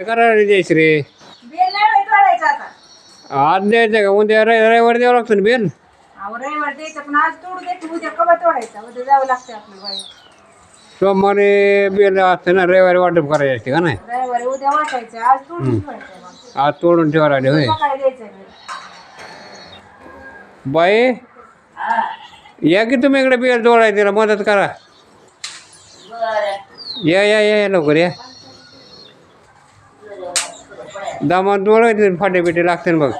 काय करायला द्यायचं रे बेल नाही बाई तोडायचं आता. आज द्यायचं का? उद्या रवि- रविवार द्यावं लागतं ना बेल? अहो रविवार द्यायचं पण आज तोडू दे उद्या कवा तोडायचा? उद्या जावं लागतं आपलं बाई. सोमवारी बेल असते ना रविवारी वाटप करायची असते का नाही? रविवारी उद्या वाटायचं आज तोडून ठेवायचं मग. आज तोडून ठेवा होय. सकाळी द्यायचं बेल. बाई या की तुम्ही इकडे बेल तोडाय तिला मदत करा. या या या या लवकर या. दामात तोडायचे फाटे बिटे लागते बघ.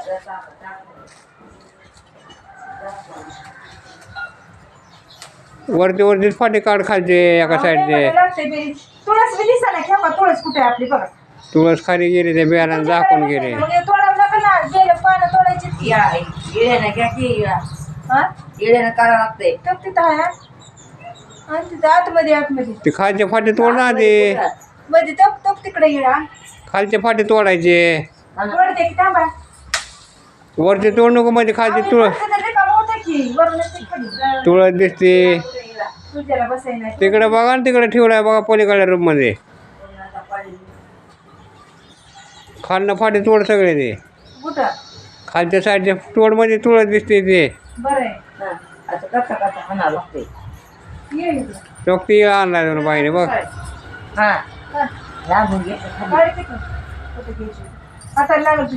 वरती वरतीच फाटे काढ खालचे एका साईडचे. तुळस बी दिसा ना खेपा तुळस कुठे आहे आपली बघा. तुळस खाली गेले त्या बियाला झाकून गेले. आतमध्ये आतमध्ये. ते खालचे फाटे तोड ना ते मध्ये तप तप तिकडे येळा. खालचे फाटे तोडायचे. तोडते की थांबा. वरचे तोड नको म्हणजे खालचे तिकडे तुळस दिसते. तुझ्याला बसाय नाही. तिकडे बघा ना तिकडे ठेवलाय बघा पलीकडल्या रूममध्ये. खालनं फाटे तोड सगळे ते. कुठं? खालच्या साईडच्या तोडमध्ये तुळस दिसते ते. बरं आहे. हा, ये इकडं. चोकती आणला बाईने बघ. हा. हा,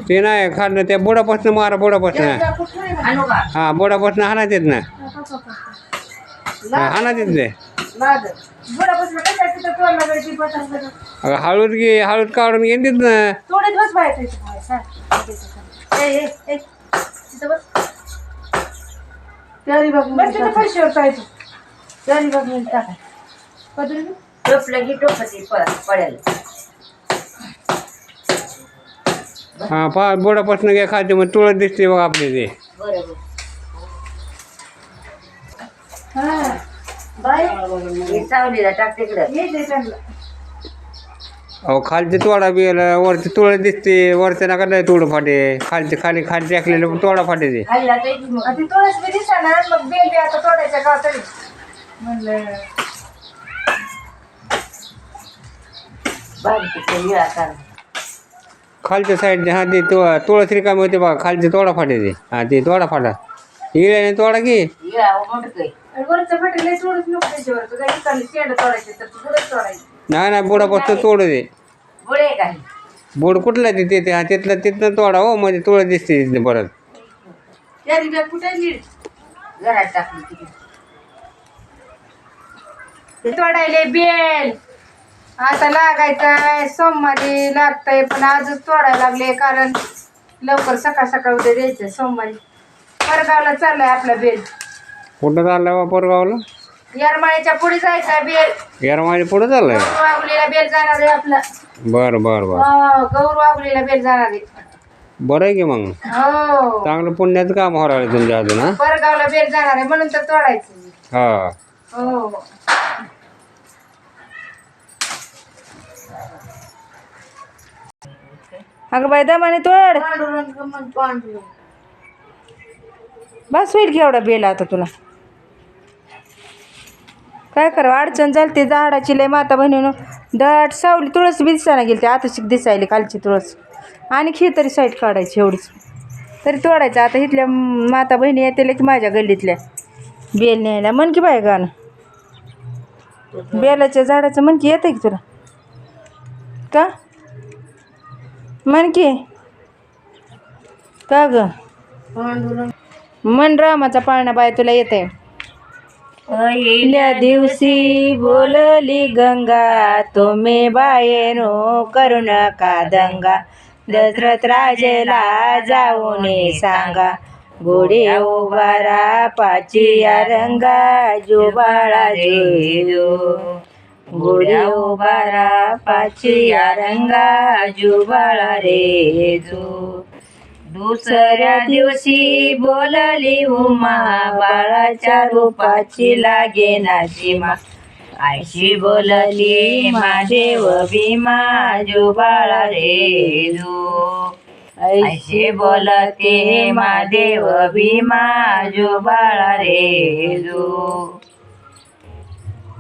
ते नाही खाणं त्या बोडापासून मारा बोडापासून. हा बोडापासून हाणाच येत ना. हा, येत ते. हळूद घे हळूद काढून घे ना हा. टोपलं की टोपती पडेल हा पा बोडापासून घ्या खालचे मग तुळस दिसते बघा आपली ते बरोबर हा. बाय. हे सावलीला टाक तिकडं ये ते त्यांना. अहो खालचे तोडा बी आला, वरती तुळस दिसते वरच्या नका नाही तोड फाटे खालचे खाली खाली टाकलेले पण तोडा फाटे ते खाल्ला तुळस बी दिसणार मग बेल बी आता तोडायच्या का तरी म्हणलं खालच्या साईडने हा ते तु तुळस रिकामी होते बघा खालचे तोडा फाटे ते. हा ते तोडा फाटा. इळ्याने तोडा की? नाही नाही. बोडापासून तोड दे. बुडे काय बोड कुठला ते ते- ते हा तिथलं तिथनं तोडा हो म्हणजे तुळस दिसते तिथनं परत. कुठे घरात टाकली बेल. आता लागायचंय सोमवारी लागतंय पण आजच तोडायला लागले कारण लवकर सकाळ सकाळ उद्या द्यायचं सोमवारी. परगावला चाललाय आपला बेल कुठं चाललाय बा पोरगावला? येरमाळ्याच्या पुढे जायचंय बेल यार माझ्या पुढं चाललंय? गौर वाघुलीला बेल जाणार आहे आपला. बरं बरं बरं. हो, गौर वाघुलीला बेल जाणार आहे. बरं आहे की मग? हो. चांगलं पुण्याचं काम होणार आहे तुमच्या अजून हा? परगावला बेल जाणार आहे म्हणून तर तोडायचं हा. हो. अगं बाई दमाने तोड. बस होईल की एवढा बेल आता तुला. काय करावं अडचण झाली ते झाडाची लय माता बहिणीनं. दाट सावली तुळस बी दिसायला गेली ते आता दिसायली खालची तुळस. आणि खी तरी साईड काढायची एवढीच. तरी तोडायचं आता इथल्या माता बहिणी येतील की माझ्या गल्लीतल्या. बेल न्यायला म्हण की बाय गाणं. बेलाच्या झाडाचं म्हण की येतं की तुला. का? म्हण की. का ग? मन रामाचा पाळणा बाय तुला येते. पहिल्या दिवशी बोलली गंगा तुम्ही बायनो करू नका दंगा. दशरथ राजेला जाऊन सांगा. गोडे उभारा पाचिया रंगा जो बाळा जो गोडे उभारा पाचिया रंगा जो बाळा रे जो. दुसऱ्या दिवशी बोलली उमा बाळाच्या रूपाची लागे नाची मा. आईशी बोलली महादेव भीमा जो बाळा रे जो. ऐशी बोलते महादेव भीमा जो बाळा रे जो.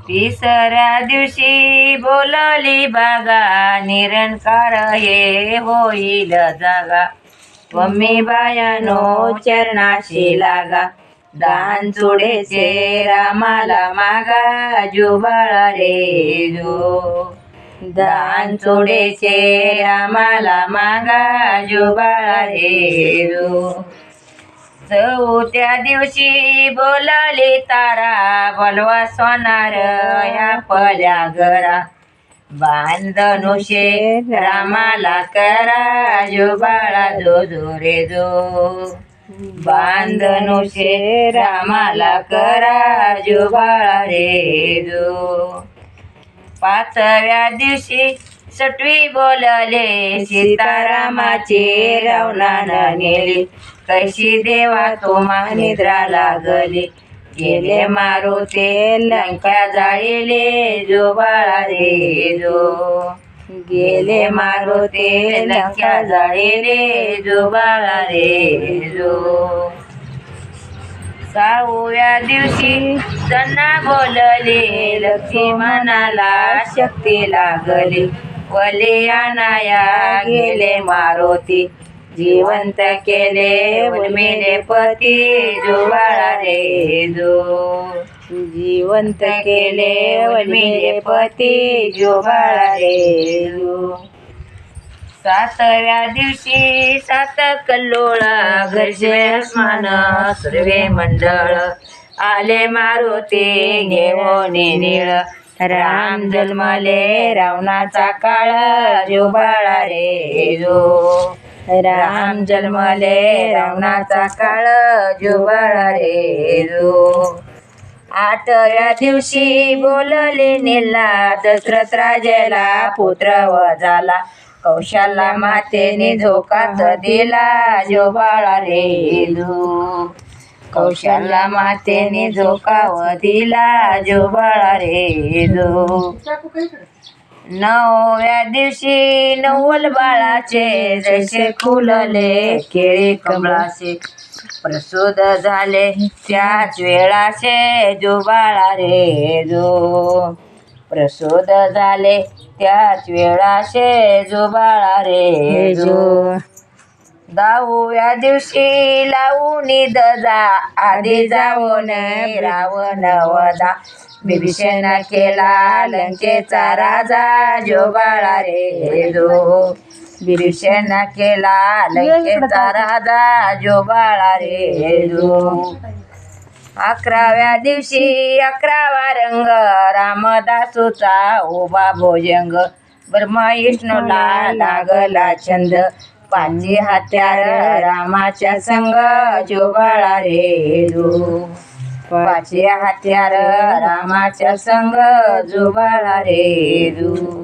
तिसऱ्या दिवशी बोलली बागा निरंकार हे होईल जागा. मम्मी बायानो चरणाशी लागा. दान चुडेचे रामाला मागा जुबाळा रे जो. दान चोडेचे रामाला मागा जुबाळा रे जो. चौथ्या दिवशी बोलले तारा बोलवा सोनार या पल्या घरा. बांधनुषे रामाला करा जो बाळा जो जो रे जो बांधनुषे रामाला करा जो बाळा रे जो पाचव्या दिवशी सटवी बोलले सीतारामाचे रावणानं नेली. कशी देवा तो महानिद्रा लागले. गेले मारुते लंका जाळीले जो बाळा रे जो. गेले मारुते लंका जाळीले जो बाळा रे जो. सहाव्या दिवशी त्यांना बोलले लक्ष्मणाला शक्ती लागली. वले आणाया गेले मारुती. जिवंत केले उर्मिले पती जुबाळा रे जो. जिवंत केले उर्मिले पती जुबाळा रे जो. सातव्या दिवशी सात कल्लोळा घरचे अस्मान सर्वे मंडळ आले मारुती घेऊन निळ. राम जन्मले रावणाचा काळ जो बाळा रे जो. राम जन्मले रावणाचा काळ जो रे जो. आठव्या दिवशी बोलले नेला दशरथ राजाला पुत्र व झाला कौशल्या मातेने झोकात दिला जोबाळा रे जो. कौशल्या मातेने झोकाव दिला जोबाळा रे नवव्या दिवशी नवल बाळाचे जसे फुलले केळी कमळाचे. प्रसूद झाले त्याच वेळाचे जो बाळा रे जो. प्रसूद झाले त्याच वेळाचे जो बाळा रे जो. दहाव्या दिवशी लावून दजा आधी जाऊन रावण वदा बिभीषण केला लंकेचा राजा जो बाळा रे जो. बिभीषण केला लंकेचा राजा जो बाळा रे जो. अकराव्या दिवशी अकरावा रंग रामदासूचा उभा भोजंग. ब्रह्मा विष्णूला लागला छंद. पाची हत्यार रामाच्या संग जो बाळा रे जो पाची हत्यार रामाच्या संग जो बाळा रे जो